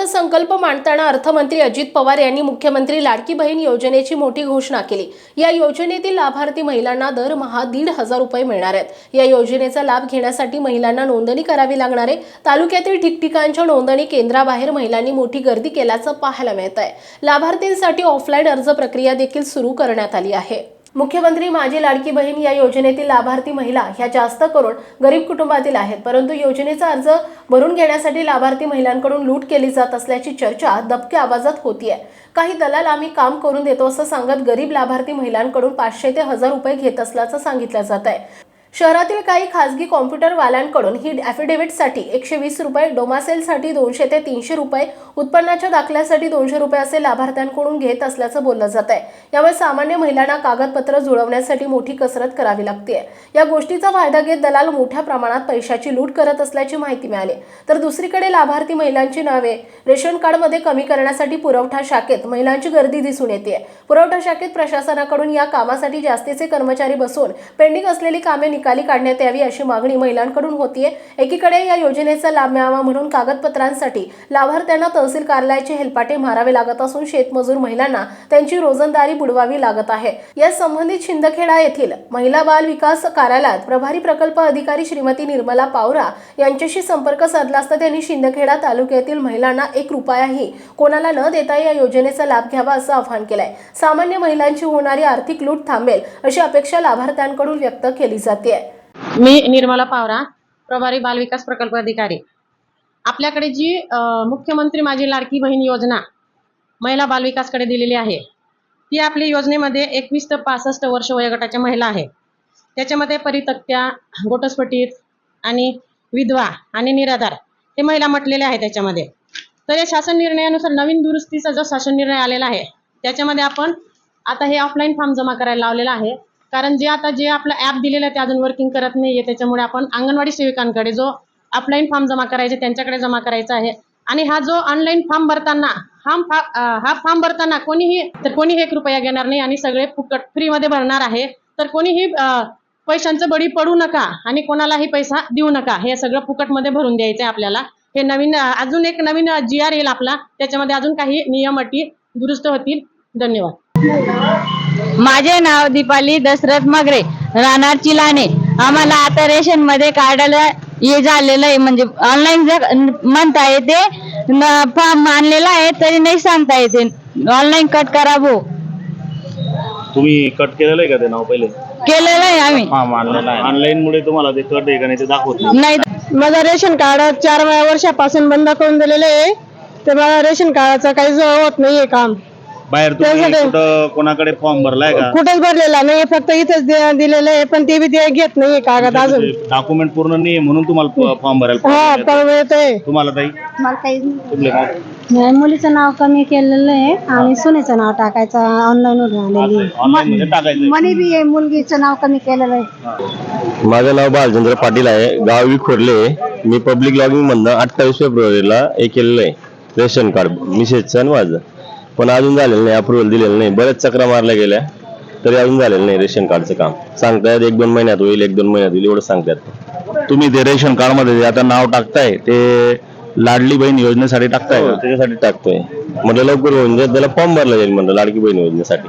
अर्थसंकल्प मांडताना अर्थमंत्री अजित पवार यांनी मुख्यमंत्री लाडकी बहीण योजनेची मोठी घोषणा केली. या योजनेतील लाभार्थी महिलांना दरमहा दीड हजार रुपये मिळणार आहेत. या योजनेचा लाभ घेण्यासाठी महिलांना नोंदणी करावी लागणार आहे. तालुक्यातील ठिकठिकाणच्या नोंदणी केंद्राबाहेर महिलांनी मोठी गर्दी केल्याचं पाहायला मिळत आहे लाभार्थींसाठी ऑफलाईन अर्ज प्रक्रिया देखील सुरू करण्यात आली आहे. मुख्यमंत्री माझी लाडकी बहीण या योजनेतील लाभार्थी महिला ह्या जास्त करून गरीब कुटुंबातील आहेत. परंतु योजनेचा अर्ज भरून घेण्यासाठी लाभार्थी महिलांकडून लूट केली जात असल्याची चर्चा दबक्या आवाजात होतीये. काही दलाल आम्ही काम करून देतो असं सांगत गरीब लाभार्थी महिलांकडून पाचशे ते हजार रुपये घेत असल्याचं सांगितलं जात आहे शहरातील काही खासगी कॉम्प्युटरवाल्यांकडून ही ॲफिडेव्हिटसाठी एकशे वीस रुपये डोमासेलसाठी दोनशे ते तीनशे रुपये उत्पन्नाच्या दाखल्यासाठी दोनशे रुपये असे लाभार्थ्यांकडून घेत असल्याचं बोललं जात आहे यामुळे सामान्य महिलांना कागदपत्र जुळवण्यासाठी मोठी कसरत करावी लागते या गोष्टीचा फायदा घेत दलाल मोठ्या प्रमाणात पैशाची लूट करत असल्याची माहिती मिळाली. तर दुसरीकडे लाभार्थी महिलांची नावे रेशन कार्डमध्ये कमी करण्यासाठी पुरवठा शाखेत महिलांची गर्दी दिसून येते पुरवठा शाखेत प्रशासनाकडून या कामासाठी जास्तीचे कर्मचारी बसवून पेंडिंग असलेली कामे निकाली काढण्यात यावी अशी मागणी महिलांकडून होतीये. एकीकडे या योजनेचा लाभ मिळावा म्हणून कागदपत्रांसाठी लाभार्थ्यांना तहसील कार्यालयाचे हेलपाटे मारावे लागत असून शेतमजूर महिलांना त्यांची रोजंदारी बुडवावी लागत आहे. या संबंधित शिंदखेडा येथील महिला बाल विकास कार्यालयात प्रभारी प्रकल्प अधिकारी श्रीमती निर्मला पावरा यांच्याशी संपर्क साधला असता त्यांनी शिंदखेडा तालुक्यातील महिलांना एक रुपयाही कोणाला न देता या योजनेचा लाभ घ्यावा असं आवाहन केलंय. सामान्य महिलांची होणारी आर्थिक लूट थांबेल अशी अपेक्षा लाभार्थ्यांकडून व्यक्त केली जाते. मी निर्मला पावरा प्रभारी बालविकास प्रकल्प अधिकारी. आपल्याकडे जी मुख्यमंत्री माझी लाडकी बहीण योजना महिला बालविकासकडे दिलेली आहे ती आपली योजनेमध्ये एकवीस ते पासष्ट वर्ष वयोगटाच्या महिला आहे. त्याच्यामध्ये परितक्त्या घटस्फोटित आणि विधवा आणि निराधार हे महिला म्हटलेले आहे त्याच्यामध्ये. तर या शासन निर्णयानुसार नवीन दुरुस्तीचा जो शासन निर्णय आलेला आहे त्याच्यामध्ये आपण आता हे ऑफलाईन फॉर्म जमा करायला लावलेला आहे. कारण जे आता जे आपलं ॲप दिलेलं आहे ते अजून वर्किंग करत नाही आहे त्याच्यामुळे आपण अंगणवाडी सेविकांकडे जो ऑफलाईन फॉर्म जमा करायचे त्यांच्याकडे जमा करायचा आहे. आणि हा जो ऑनलाईन फॉर्म भरताना हा हा फॉर्म भरताना कोणीही तर कोणीही एक रुपया घेणार नाही आणि सगळे फुकट फ्रीमध्ये भरणार आहे. तर कोणीही पैशांचं बळी पडू नका आणि कोणालाही पैसा देऊ नका. हे सगळं फुकटमध्ये भरून द्यायचं आहे आपल्याला. हे नवीन अजून एक नवीन जी आर येईल आपला. त्याच्यामध्ये अजून काही नियम अटी दुरुस्त होतील. धन्यवाद. माझे नाव दीपाली दशरथ मगरे राहणार चिलाने. आम्हाला आता रेशनमध्ये कार्डाला हे झालेलं आहे म्हणजे ऑनलाईन जर म्हणता येते फॉर्म आणलेला आहे तरी नाही सांगता येते. ऑनलाईन कट करा भो तुम्ही कट केलेलं आहे का ते नाव पहिले? केलेलं आहे आम्ही. हा मानलेलं आहे. ऑनलाईन मुळे तुम्हाला ते कट आहे का नाही ते दाखवत नाही. नाही. माझं रेशन कार्ड चार वर्षापासून बंद करून दिलेलं आहे. तर मला रेशन कार्डाचं काही होत नाहीये काम. बाहेर तुम्ही त्यासाठी- कुठं कोणाकडे फॉर्म भरलाय का? कुठेच भरलेला नाही फक्त इथेच दे- दिलेलं आहे पण ते बी ते घेत नाहीये कागद अजून. डॉक्युमेंट पूर्ण नाही म्हणून तुम्हाला फॉर्म भरायला हा तुम्हाला ताई? मला काही तुमले मुलीचं नाव कमी केलेलं आहे आणि सुनेचं नाव टाकायचं ऑनलाईन आलेली मध्ये टाकायचं मनी बी आहे मुलगीचं नाव कमी केलेलं आहे. माझं नाव बालचंद्र पाटील आहे गाव विखोरले मी पब्लिक लॉगिंग मधनं अठ्ठावीस फेब्रुवारीला हे केलेलं आहे रेशन कार्ड मिसेसचं आणि माझं. पण अजून झालेलं नाही अप्रुव्हल दिलेलं नाही. बऱ्याच चक्रा मारल्या गेल्या तरी अजून झालेलं नाही रेशन कार्डचं काम. सांगतायत एक दोन महिन्यात होईल एक दोन महिन्यात होईल एवढं सांगतायत. तुम्ही ते रेशन कार्डमध्ये आता नाव टाकताय ते लाडली बहीण योजनेसाठी टाकताय हो? त्याच्यासाठी टाकतोय. म्हटलं लवकर होऊन जाईल त्याला फॉर्म भरला जाईल म्हणलं लाडकी बहीण योजनेसाठी.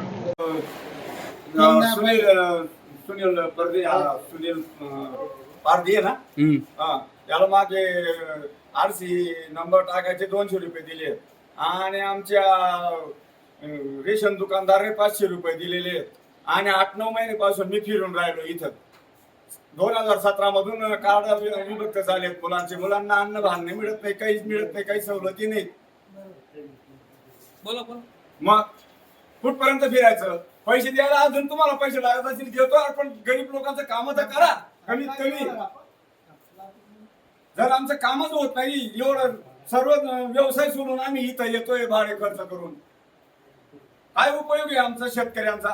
सुनील परदे हा, सुनील आहे ना? हा त्याला माझे आरसी नंबर टाकायचे दोनशे रुपये दिले आणि आमच्या रेशन दुकानदाराने पाचशे रुपये दिलेले आहेत. आणि आठ नऊ महिन्यापासून मी फिरून राहिलो इथं. दोन हजार सतरा मधून कार्ड विभक्त झालेत मुलांचे. मुलांना अन्न धान्य मिळत नाही काहीच मिळत नाही काही सवलती नाही मग कुठपर्यंत फिरायचं? पैसे द्यायला अजून तुम्हाला पैसे लागत असतील देतो आपण. गरीब लोकांचं काम तर करा. कमीत कमी. जर आमचं कामच होत नाही एवढं सर्व व्यवसाय सोडून आम्ही इथं येतोय भाडे खर्च करून. काय उपयोग आहे आमचा शेतकऱ्यांचा?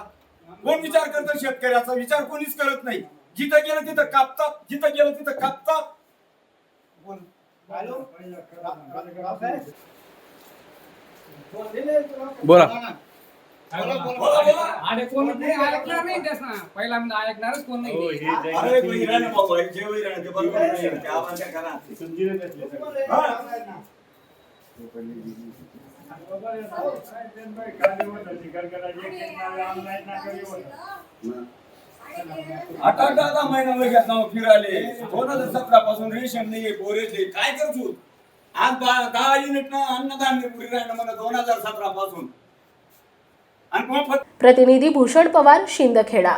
कोण विचार करतं शेतकऱ्याचा? विचार कोणीच करत नाही. जिथं गेलं तिथं कापतात जिथं गेलं तिथं कापतात. बोल. बोला बोला, बोला. आणि कोण नाही ऐकणार नाही त्यास ना. पहिल्यांदा ऐकणारच कोण नाही अरे वैराने भाऊ आहे, जे वैराने ते बरोबर आहे. ते आवाज करा. हा. आठ आठ दहा घेत नाव फिराले. दोन हजार सतरा पासून रेशन नाहीये बोरेचे काय करतो आज दहा युनिट ना अन्नधान्य पुरी राहिलं मला दोन हजार सतरा पासून प्रतिनिधी भूषण पवार शिंदखेडा.